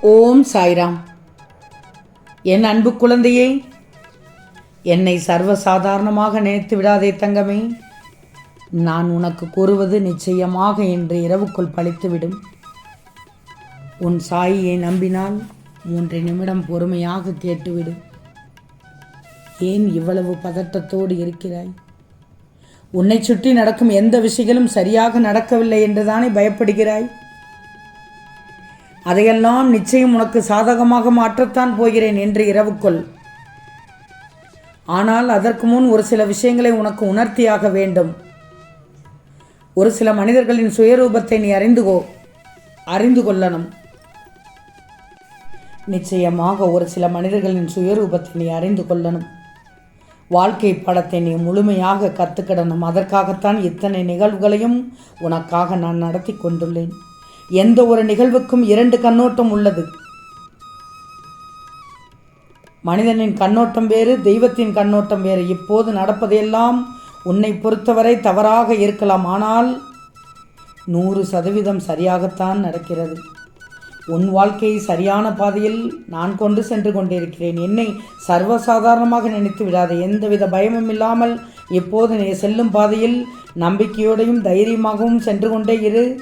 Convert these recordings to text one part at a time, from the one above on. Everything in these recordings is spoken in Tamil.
ஓம் சாய்ராம். என் அன்பு குழந்தையே என்னை சர்வசாதாரணமாக நினைத்து விடாதே தங்கமே. நான் உனக்கு கூறுவது நிச்சயமாக இன்று இரவுக்குள் பழித்துவிடும். உன் சாயியை நம்பினால் மூன்று நிமிடம் பொறுமையாக கேட்டுவிடு. ஏன் இவ்வளவு பதட்டத்தோடு இருக்கிறாய்? உன்னை சுற்றி நடக்கும் எந்த விஷயங்களும் சரியாக நடக்கவில்லை என்றுதானே பயப்படுகிறாய்? அதையெல்லாம் நிச்சயம் உனக்கு சாதகமாக மாற்றத்தான் போகிறேன் என்று இரவுக்குள். ஆனால் அதற்கு முன் ஒரு சில விஷயங்களை உனக்கு உணர்த்தியாக வேண்டும். ஒரு சில மனிதர்களின் சுயரூபத்தை நீ அறிந்துகோ அறிந்து கொள்ளணும். நிச்சயமாக ஒரு சில மனிதர்களின் சுயரூபத்தை நீ அறிந்து கொள்ளணும். வாழ்க்கை படத்தை நீ முழுமையாக கற்றுக்கிடணும் அதற்காகத்தான் இத்தனை நிகழ்வுகளையும் உனக்காக நான் நடத்தி கொண்டுள்ளேன். எந்த ஒரு நிகழ்வுக்கும் இரண்டு கண்ணோட்டம் உள்ளது. மனிதனின் கண்ணோட்டம் வேறு தெய்வத்தின் கண்ணோட்டம் வேறு. இப்போது நடப்பதையெல்லாம் உன்னை பொறுத்தவரை தவறாக இருக்கலாம். ஆனால் நூறு சதவீதம் சரியாகத்தான் நடக்கிறது. உன் வாழ்க்கையை சரியான பாதையில் நான் கொண்டு சென்று கொண்டிருக்கிறேன். என்னை சர்வசாதாரணமாக நினைத்து விடாத. எந்தவித பயமும் இல்லாமல் இப்போது நீ செல்லும் பாதையில் நம்பிக்கையோடையும் தைரியமாகவும் சென்று கொண்டே இரு.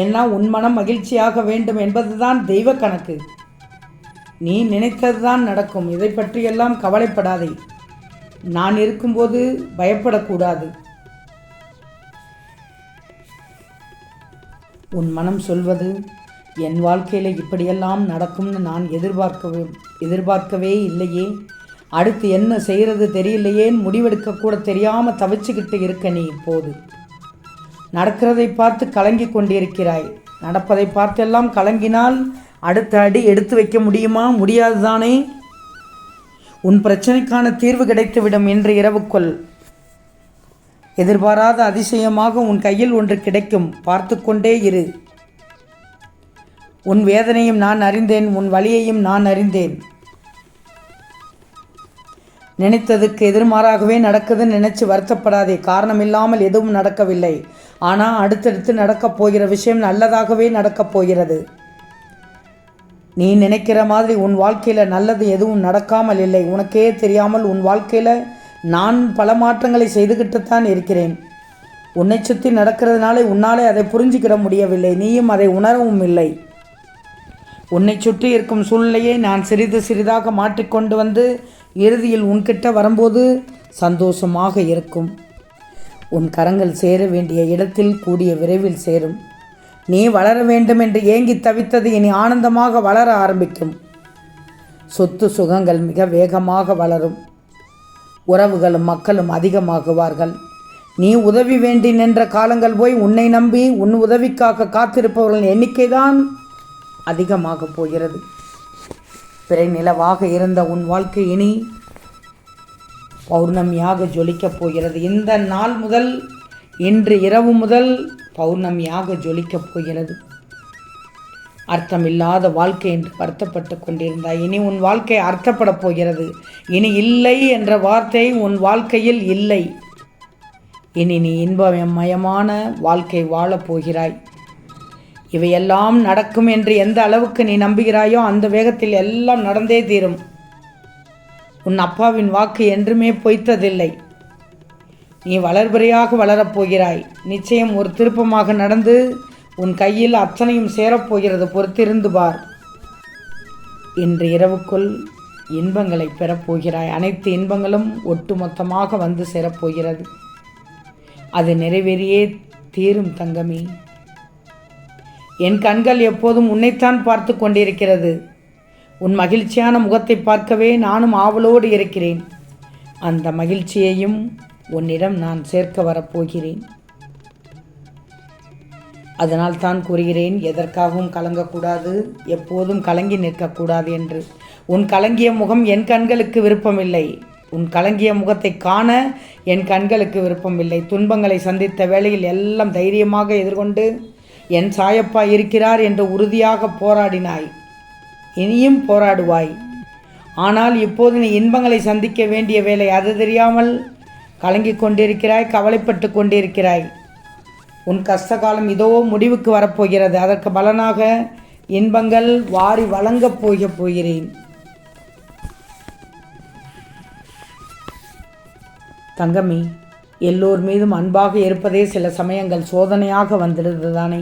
ஏன்னா உன் மனம் மகிழ்ச்சியாக வேண்டும் என்பதுதான் தெய்வ கணக்கு. நீ நினைத்ததுதான் நடக்கும். இதை பற்றியெல்லாம் கவலைப்படாதே. நான் இருக்கும்போது பயப்படக்கூடாது. உன் மனம் சொல்வது என் வாழ்க்கையில் இப்படியெல்லாம் நடக்கும்னு நான் எதிர்பார்க்கவே எதிர்பார்க்கவே இல்லையே. அடுத்து என்ன செய்கிறது தெரியலையேன்னு முடிவெடுக்க கூட தெரியாமல் தவிச்சுக்கிட்டு இருக்க நீ இப்போது. நடக்கிறதை பார்த்து கலங்கி கொண்டிருக்கிறாய். நடப்பதை பார்த்தெல்லாம் கலங்கினால் அடுத்த அடி எடுத்து வைக்க முடியுமா? முடியாது தானே? உன் பிரச்சனைக்கான தீர்வு கிடைத்துவிடும் என்று இரவுக்குள். எதிர்பாராத அதிசயமாக உன் கையில் ஒன்று கிடைக்கும். பார்த்து கொண்டே இரு. உன் வேதனையும் நான் அறிந்தேன் உன் வலியையும் நான் அறிந்தேன். நினைத்ததுக்கு எதிர்மாறாகவே நடக்குதுன்னு நினைச்சு வருத்தப்படாதே. காரணம் இல்லாமல் எதுவும் நடக்கவில்லை. ஆனால் அடுத்தடுத்து நடக்கப் போகிற விஷயம் நல்லதாகவே நடக்கப் போகிறது. நீ நினைக்கிற மாதிரி உன் வாழ்க்கையில் நல்லது எதுவும் நடக்காமல் இல்லை. உனக்கே தெரியாமல் உன் வாழ்க்கையில் நான் பல மாற்றங்களை செய்துகிட்டுத்தான் இருக்கிறேன். உன்னை சுற்றி நடக்கிறதுனால உன்னாலே அதை புரிஞ்சுக்கிட முடியவில்லை. நீயும் அதை உணரவும் இல்லை. உன்னை சுற்றி இருக்கும் சூழ்நிலையை நான் சிறிது சிறிதாக மாற்றிக்கொண்டு வந்து இறுதியில் உன்கிட்ட வரும்போது சந்தோஷமாக இருக்கும். உன் கரங்கள் சேர வேண்டிய இடத்தில் கூடிய விரைவில் சேரும். நீ வளர வேண்டும் என்று ஏங்கி தவித்தது இனி ஆனந்தமாக வளர ஆரம்பிக்கும். சொத்து சுகங்கள் மிக வேகமாக வளரும். உறவுகளும் மக்களும் அதிகமாகுவார்கள். நீ உதவி வேண்டி நின்ற காலங்கள் போய் உன்னை நம்பி உன் உதவிக்காக காத்திருப்பவர்களின் எண்ணிக்கைதான் அதிகமாக போகிறது. பிறை நிலவாக இருந்த உன் வாழ்க்கை இனி பௌர்ணமியாக ஜொலிக்கப் போகிறது. இந்த நாள் முதல் இன்று இரவு முதல் பௌர்ணமியாக ஜொலிக்கப் போகிறது. அர்த்தமில்லாத வாழ்க்கை என்று வருத்தப்பட்டு கொண்டிருந்தாய். இனி உன் வாழ்க்கை அர்த்தப்படப் போகிறது. இனி இல்லை என்ற வார்த்தை உன் வாழ்க்கையில் இல்லை. இனி நீ இன்பமயமான வாழ்க்கை வாழப் போகிறாய். இவையெல்லாம் நடக்கும் என்று எந்த அளவுக்கு நீ நம்புகிறாயோ அந்த வேகத்தில் எல்லாம் நடந்தே தீரும். உன் அப்பாவின் வாக்கு என்றுமே பொய்த்ததில்லை. நீ வளர்பிறையாக வளரப்போகிறாய் நிச்சயம் ஒரு திருப்பமாக நடந்து உன் கையில் அத்தனையும் சேரப்போகிறது பொறுத்திருந்து பார். இன்று இரவுக்குள் இன்பங்களை பெறப்போகிறாய் அனைத்து இன்பங்களும் ஒட்டுமொத்தமாக வந்து சேரப்போகிறது அது நிறைவேறியே தீரும் தங்கமே. என் கண்கள் எப்போதும் உன்னைத்தான் பார்த்து கொண்டிருக்கிறது. உன் மகிழ்ச்சியான முகத்தை பார்க்கவே நானும் ஆவலோடு இருக்கிறேன். அந்த மகிழ்ச்சியையும் உன்னிடம் நான் சேர்க்க வரப்போகிறேன். அதனால் தான் கூறுகிறேன் எதற்காகவும் கலங்கக்கூடாது எப்போதும் கலங்கி நிற்கக்கூடாது என்று. உன் கலங்கிய முகம் என் கண்களுக்கு விருப்பமில்லை. உன் கலங்கிய முகத்தை காண என் கண்களுக்கு விருப்பமில்லை. துன்பங்களை சந்தித்த வேளையில் எல்லாம் தைரியமாக எதிர்கொண்டு என் சாயப்பா இருக்கிறார் என்று உறுதியாக போராடினாய். இனியும் போராடுவாய். ஆனால் இப்போது நீ இன்பங்களை சந்திக்க வேண்டிய வேலை அது தெரியாமல் கலங்கிக் கொண்டிருக்கிறாய் கவலைப்பட்டு கொண்டிருக்கிறாய். உன் கஷ்ட காலம் இதோ முடிவுக்கு வரப்போகிறது. அதற்கு பலனாக இன்பங்கள் வாரி வழங்கப் போக போகிறேன். தங்கமி எல்லோர் மீதும் அன்பாக இருப்பதே சில சமயங்கள் சோதனையாக வந்துடுது தானே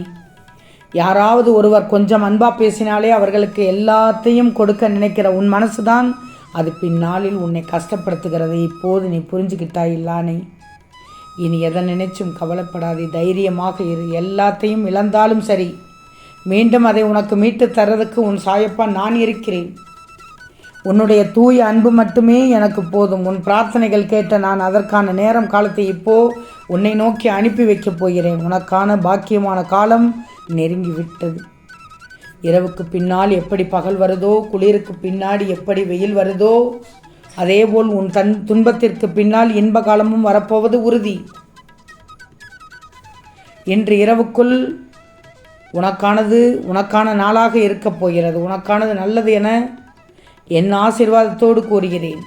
யாராவது ஒருவர் கொஞ்சம் அன்பாக பேசினாலே அவர்களுக்கு எல்லாத்தையும் கொடுக்க நினைக்கிற உன் மனசு தான் அது பின்னாளில் உன்னை கஷ்டப்படுத்துகிறது. இப்போது நீ புரிஞ்சுக்கிட்டாய் இல்லானே இனி எதை நினைச்சும் கவலைப்படாதே தைரியமாக இரு. எல்லாத்தையும் இழந்தாலும் சரி மீண்டும் அதை உனக்கு மீட்டு தரதுக்கு உன் சாயப்பா நான் இருக்கிறேன். உன்னுடைய தூய அன்பு மட்டுமே எனக்கு போதும். உன் பிரார்த்தனைகள் கேட்ட நான் அதற்கான நேரம் காலத்தை இப்போ உன்னை நோக்கி அனுப்பி வைக்கப் போகிறேன். உனக்கான பாக்கியமான காலம் நெருங்கி விட்டது இரவுக்கு பின்னால் எப்படி பகல் வருதோ குளிருக்கு பின்னாடி எப்படி வெயில் வருதோ அதேபோல் உன் தன் துன்பத்திற்கு பின்னால் இன்ப காலமும் வரப்போவது உறுதி. இன்று இரவுக்குள் உனக்கானது உனக்கான நாளாக இருக்கப் போகிறது. உனக்கானது நல்லது என என் ஆசீர்வாதத்தோடு கூறுகிறேன்.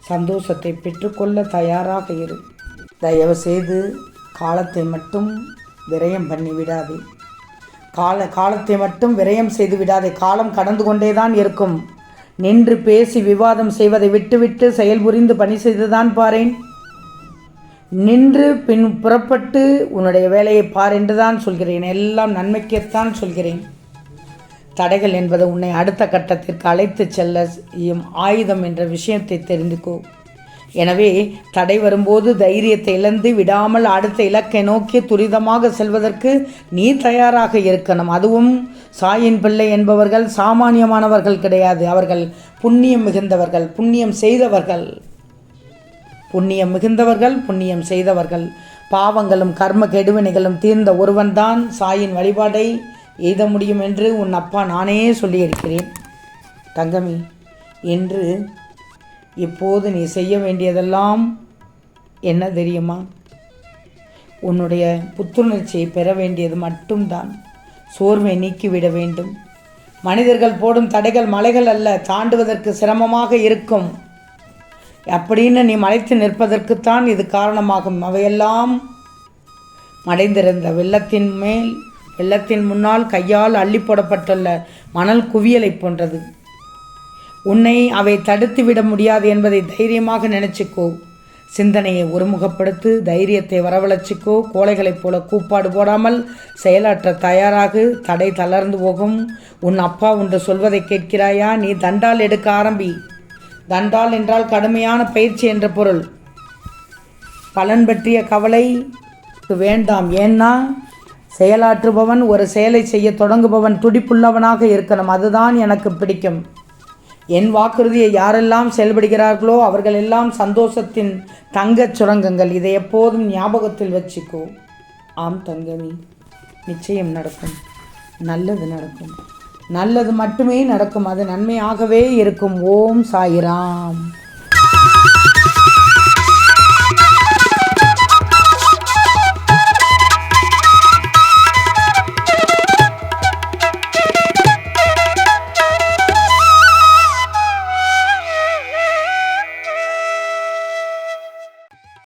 சந்தோஷத்தை பெற்றுக்கொள்ள தயாராக இரு. தயவு செய்து காலத்தை மட்டும் விரயம் பண்ணி விடாதே. கால காலத்தை மட்டும் விரயம் செய்து விடாதே. காலம் கடந்து கொண்டே தான் இருக்கும். நின்று பேசி விவாதம் செய்வதை விட்டுவிட்டு செயல்புரிந்து பணி செய்துதான் பாரேன். நின்று பின் புறப்பட்டு உன்னுடைய வேலையை பார் என்றுதான் சொல்கிறேன். எல்லாம் நன்மைக்கேத்தான் சொல்கிறேன். தடைகள் என்பது உன்னை அடுத்த கட்டத்திற்கு அழைத்துச் செல்ல செய்யும் ஆயுதம் என்ற விஷயத்தை தெரிந்துக்கோ. எனவே தடை வரும்போது தைரியத்தை இழந்து விடாமல் அடுத்த இலக்கை நோக்கி துரிதமாக செல்வதற்கு நீ தயாராக இருக்கணும். அதுவும் சாயின் பிள்ளை என்பவர்கள் சாமானியமானவர்கள் கிடையாது. அவர்கள் புண்ணியம் மிகுந்தவர்கள் புண்ணியம் செய்தவர்கள். புண்ணியம் மிகுந்தவர்கள் புண்ணியம் செய்தவர்கள். பாவங்களும் கர்ம கெடுவினைகளும் தீர்ந்த ஒருவன்தான் சாயின் வழிபாடை எய்த முடியும் என்று உன் அப்பா நானே சொல்லியிருக்கிறேன். தங்கமி என்று இப்போது நீ செய்ய வேண்டியதெல்லாம் என்ன தெரியுமா? உன்னுடைய புத்துணர்ச்சியை பெற வேண்டியது மட்டும்தான். சோர்வை நீக்கிவிட வேண்டும். மனிதர்கள் போடும் தடைகள் மலைகள் அல்ல தாண்டுவதற்கு சிரமமாக இருக்கும். அப்படின்னு நீ மலைத்து நிற்பதற்குத்தான் இது காரணமாகும். அவையெல்லாம் மடைந்திருந்த வெள்ளத்தின் மேல் வெள்ளத்தின் முன்னால் கையால் அள்ளி போடப்பட்டுள்ள மணல் குவியலைப் போன்றது. உன்னை அவை தடுத்து விட முடியாது என்பதை தைரியமாக நினைச்சுக்கோ. சிந்தனையை ஒருமுகப்படுத்து தைரியத்தை வரவழைச்சிக்கோ. கோழைகளைப் போல கூப்பாடு போடாமல் செயலாற்ற தயாராகு. தடை தளர்ந்து போகும். உன் அப்பா ஒன்று சொல்வதை கேட்கிறாயா? நீ தண்டால் எடுக்க ஆரம்பி. தண்டால் என்றால் கடுமையான பயிற்சி என்ற பொருள். பலன் பற்றிய கவலை. வேண்டாம். ஏன்னா செயலாற்றுபவன் ஒரு செயலை செய்ய தொடங்குபவன் துடிப்புள்ளவனாக இருக்கணும். அதுதான் எனக்கு பிடிக்கும். என் வாக்குறுதியை யாரெல்லாம் செயல்படுகிறார்களோ அவர்கள் எல்லாம் சந்தோஷத்தின் தங்கச் சுரங்கங்கள். இதை எப்போதும் ஞாபகத்தில் வச்சுக்கோ. ஆம் தங்கமி நிச்சயம் நடக்கும். நல்லது நடக்கும். நல்லது மட்டுமே நடக்கும். அது நன்மையாகவே இருக்கும். ஓம் சாயிராம்.